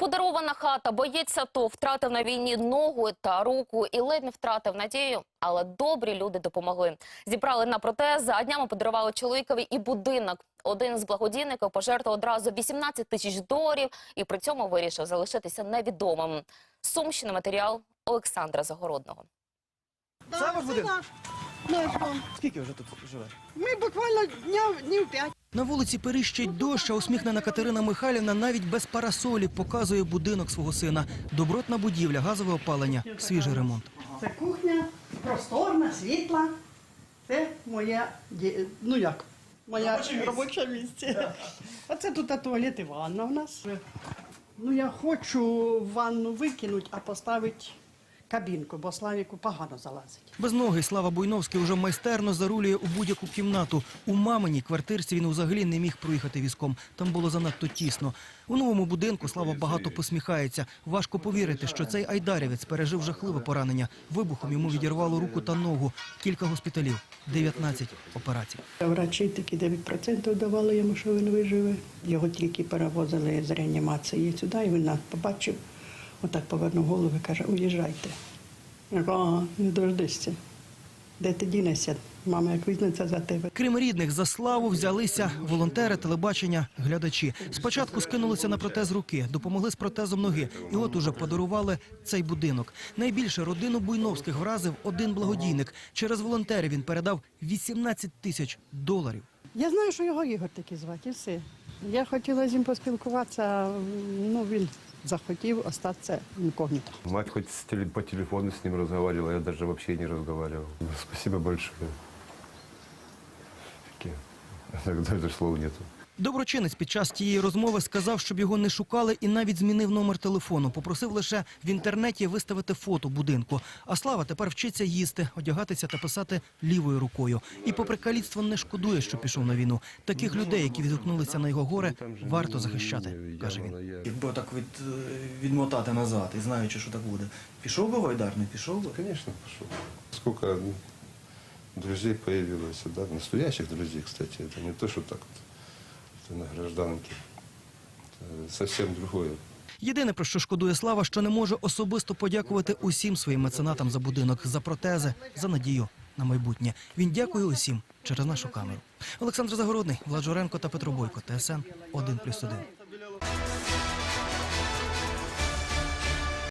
Подарована хата, боєць АТО втратив на війні ногу та руку і ледь не втратив надію. Але добрі люди допомогли. Зібрали на протези, а днями подарували чоловікові і будинок. Один з благодійників пожертвував одразу 18 тисяч доларів і при цьому вирішив залишитися невідомим. Сумщина матеріал Олександра Загородного. Це ваш будинок? Наш. Скільки вже тут живе? Ми буквально дня, днів п'ять. На вулиці періщить дощ, а усміхнена Катерина Михайлівна навіть без парасолі показує будинок свого сина. Добротна будівля, газове опалення, свіжий ремонт. Це кухня, просторна, світла. Це моя, ну як, моя Робоче місце. місце. Оце тут туалет і ванна у нас. Ну я хочу ванну викинути, а поставити кабінку, бо Славіку погано залазить. Без ноги Слава Буйновський уже майстерно зарулює у будь-яку кімнату. У маминій квартирці він взагалі не міг проїхати візком. Там було занадто тісно. У новому будинку Слава багато посміхається. Важко повірити, що цей айдарівець пережив жахливе поранення. Вибухом йому відірвало руку та ногу. Кілька госпіталів, 19 операцій. Врачі такі 9% давали йому, що він виживе. Його тільки перевозили з реанімації сюди, і він нас побачив, отак повернув голову і каже, уїжджайте. Я кажу, ага, не дождешся. Де ти дінешся? Мама як візьметься за тебе. Крім рідних, за славу взялися волонтери, телебачення, глядачі. Спочатку скинулися на протез руки, допомогли з протезом ноги, і от уже подарували цей будинок. Найбільше родину Буйновських вразив один благодійник. Через волонтерів він передав 18 тисяч доларів. Я знаю, що його Ігор такий звати, і все. Я хотіла з ним поспілкуватися, ну він захотів остатися інкогніто. Мать хоть по телефону с ним разговаривала, я даже вообще не разговаривал. Спасибо большое. Таких, даже слов нету. Доброчинець під час тієї розмови сказав, щоб його не шукали, і навіть змінив номер телефону. Попросив лише в інтернеті виставити фото будинку. А слава тепер вчиться їсти, одягатися та писати лівою рукою. І попри каліцтво не шкодує, що пішов на війну. Таких людей, які відгукнулися на його горе, варто захищати, каже він. Якби так від, е, відмотати назад і знаючи, що так буде. Пішов би Вайдар, не пішов би? Конечно, пошел. Сколько ну, друзей появилось, да, настоящих друзей, кстати, это не то, что так на гражданке. Это совсем другое. Єдине про що шкодує слава, що не може особисто подякувати усім своїм меценатам за будинок, за протези, за надію на майбутнє. Він дякує усім через нашу камеру. Олександр Загородний, Влад Журенко та Петро Бойко. ТСН 1+,1.